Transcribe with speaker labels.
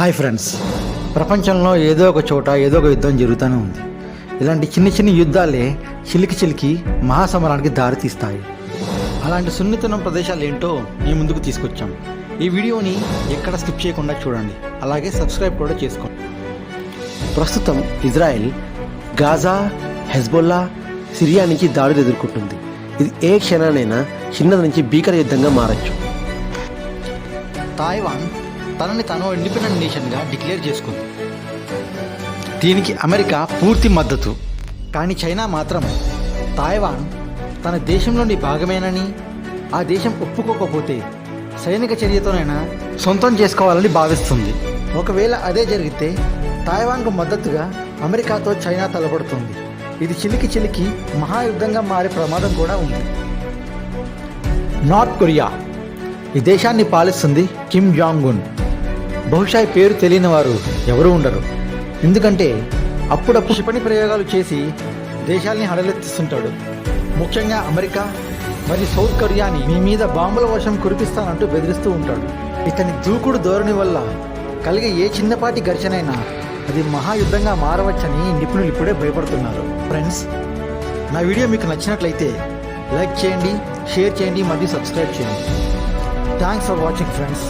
Speaker 1: Hi friends. ప్రపంచంలో ఏదో ఒక చోట ఏదో ఒక యుద్ధం జరుగుతూనే ఉంది. ఇలాంటి చిన్న చిన్న యుద్ధాలే చిలికి చిలికి మహాసమరానికి దారితీస్తాయి అలాంటి సున్నితనం ప్రదేశాలు ఏంటో మీ ముందుకు తీసుకొచ్చాం. ఈ వీడియోని ఎక్కడ స్కిప్ చేయకుండా చూడండి. అలాగే సబ్స్క్రైబ్ కూడా చేసుకోండి.
Speaker 2: ప్రస్తుతం ఇజ్రాయెల్ గాజా హెజ్బొల్లా సిరియా నుంచి దాడులు ఎదుర్కొంటుంది. ఇది ఏ క్షణానైనా చిన్నది నుంచి భీకర యుద్ధంగా మారచ్చు.
Speaker 1: తాయివాన్ తనని తాను ఇండిపెండెంట్ నేషన్గా డిక్లేర్ చేసుకుంది. దీనికి అమెరికా పూర్తి మద్దతు. కానీ చైనా మాత్రం తాయివాన్ తన దేశంలోని భాగమేనని ఆ దేశం ఒప్పుకోకపోతే సైనిక చర్యతోనైనా సొంతం చేసుకోవాలని భావిస్తుంది. ఒకవేళ అదే జరిగితే తాయివాన్కు మద్దతుగా అమెరికాతో చైనా తలపడుతుంది. ఇది చిలికి చిలికి మహాయుద్ధంగా మారే ప్రమాదం కూడా ఉంది. North Korea. ఈ దేశాన్ని పాలిస్తుంది కిమ్ జాంగ్ ఉన్ బహుశా పేరు తెలియని వారు ఎవరూ ఉండరు. ఎందుకంటే అప్పుడప్పుడు క్షిపణి ప్రయోగాలు చేసి దేశాల్ని హడలెత్తిస్తుంటాడు. ముఖ్యంగా అమెరికా మరియు సౌత్ కొరియాని మీ మీద బాంబుల వర్షం కురిపిస్తానంటూ బెదిరిస్తూ ఉంటాడు. ఇతని దూకుడు ధోరణి వల్ల కలిగే ఏ చిన్నపాటి ఘర్షణైనా అది మహాయుద్ధంగా మారవచ్చని నిపుణులు ఇప్పుడే భయపడుతున్నారు. ఫ్రెండ్స్ నా వీడియో మీకు నచ్చినట్లయితే లైక్ చేయండి షేర్ చేయండి మరియు సబ్స్క్రైబ్ చేయండి. Thanks for watching friends.